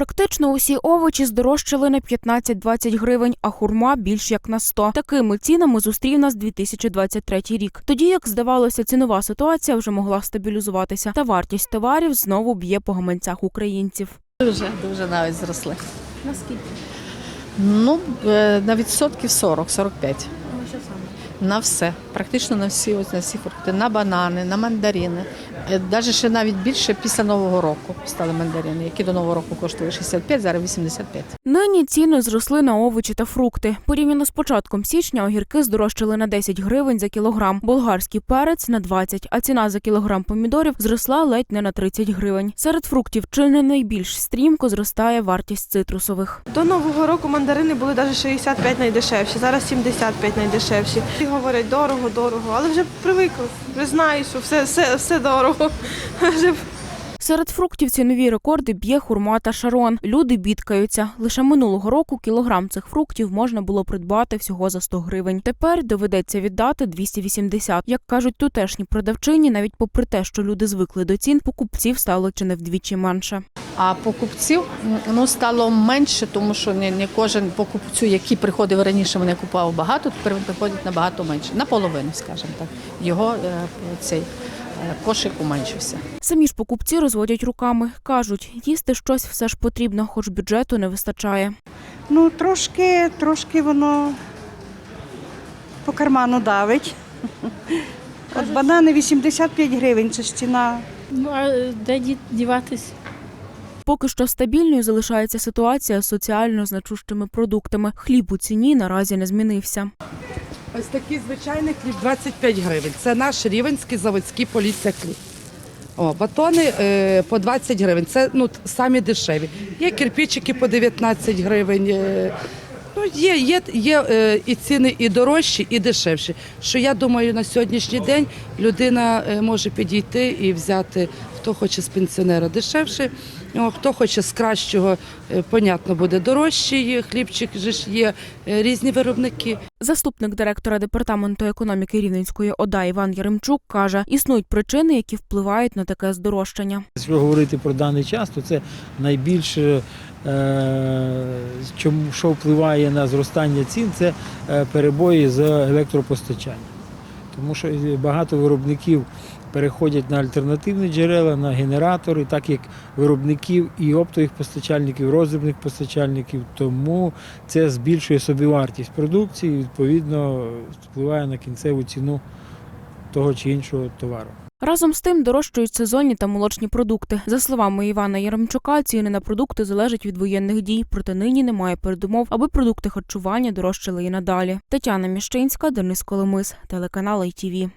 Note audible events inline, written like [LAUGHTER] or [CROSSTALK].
Практично усі овочі здорожчали на 15-20 гривень, а хурма більш як на 100. Такими цінами зустрів нас 2023 рік. Тоді, як здавалося, цінова ситуація вже могла стабілізуватися, та вартість товарів знову б'є по гаманцях українців. Дуже, дуже навіть зросли. Наскільки? Ну, е, на відсотків 40-45. що саме? На все. Практично на всі, ось на всі фрукти. На банани, на мандарини. Навіть ще навіть більше після Нового року стали мандарини, які до Нового року коштували 65, зараз 85. Нині ціни зросли на овочі та фрукти. Порівняно з початком січня огірки здорожчали на 10 гривень за кілограм, болгарський перець на 20, а ціна за кілограм помідорів зросла ледь не на 30 гривень. Серед фруктів чи не найбільш стрімко зростає вартість цитрусових. До нового року мандарини були навіть 65 найдешевші, зараз 75 найдешевші. І говорять дорого, дорого, але вже привикли. Вже знають, що все, все, все дорого. [LAUGHS] Серед фруктів цінові рекорди б'є хурма та шарон. Люди бідкаються. Лише минулого року кілограм цих фруктів можна було придбати всього за 100 гривень. Тепер доведеться віддати 280. Як кажуть тутешні продавчині, навіть попри те, що люди звикли до цін, покупців стало чи не вдвічі менше. А покупців ну, стало менше, тому що не, не кожен покупцю, який приходив раніше, мене купував багато, тепер він приходить набагато менше. Наполовину, скажімо так. Його е, цей кошик уменшився. Самі ж покупці розводять руками. кажуть, їсти щось все ж потрібно, хоч бюджету не вистачає. Ну, трошки, трошки воно по карману давить. От банани 85 гривень, це ж ціна. Ну а де ді- діватись? Поки що стабільною залишається ситуація з соціально значущими продуктами. Хліб у ціні наразі не змінився. Ось такий звичайний хліб 25 гривень. Це наш рівенський заводський полісся хліб. О, батони е, по 20 гривень. Це ну, самі дешеві. Є кирпичики по 19 гривень. Е, ну, є є, є е, і ціни і дорожчі, і дешевші. Що я думаю, на сьогоднішній день людина е, може підійти і взяти, хто хоче з пенсіонера дешевше, хто хоче з кращого, е, понятно, буде дорожчий хлібчик, же ж є е, різні виробники. Заступник директора департаменту економіки Рівненської ОДА Іван Яремчук каже, існують причини, які впливають на таке здорожчання. Якщо говорити про даний час, то це найбільше, що впливає на зростання цін, це е, перебої з електропостачанням. Тому що багато виробників переходять на альтернативні джерела, на генератори, так як виробників і оптових постачальників, і роздрібних постачальників, тому це збільшує собівартість продукції відповідно впливає на кінцеву ціну того чи іншого товару. Разом з тим дорожчають сезонні та молочні продукти. За словами Івана Яремчука, ціни на продукти залежать від воєнних дій, проте нині немає передумов, аби продукти харчування дорожчали і надалі. Тетяна Міщинська, Денис Коломис, телеканал ITV.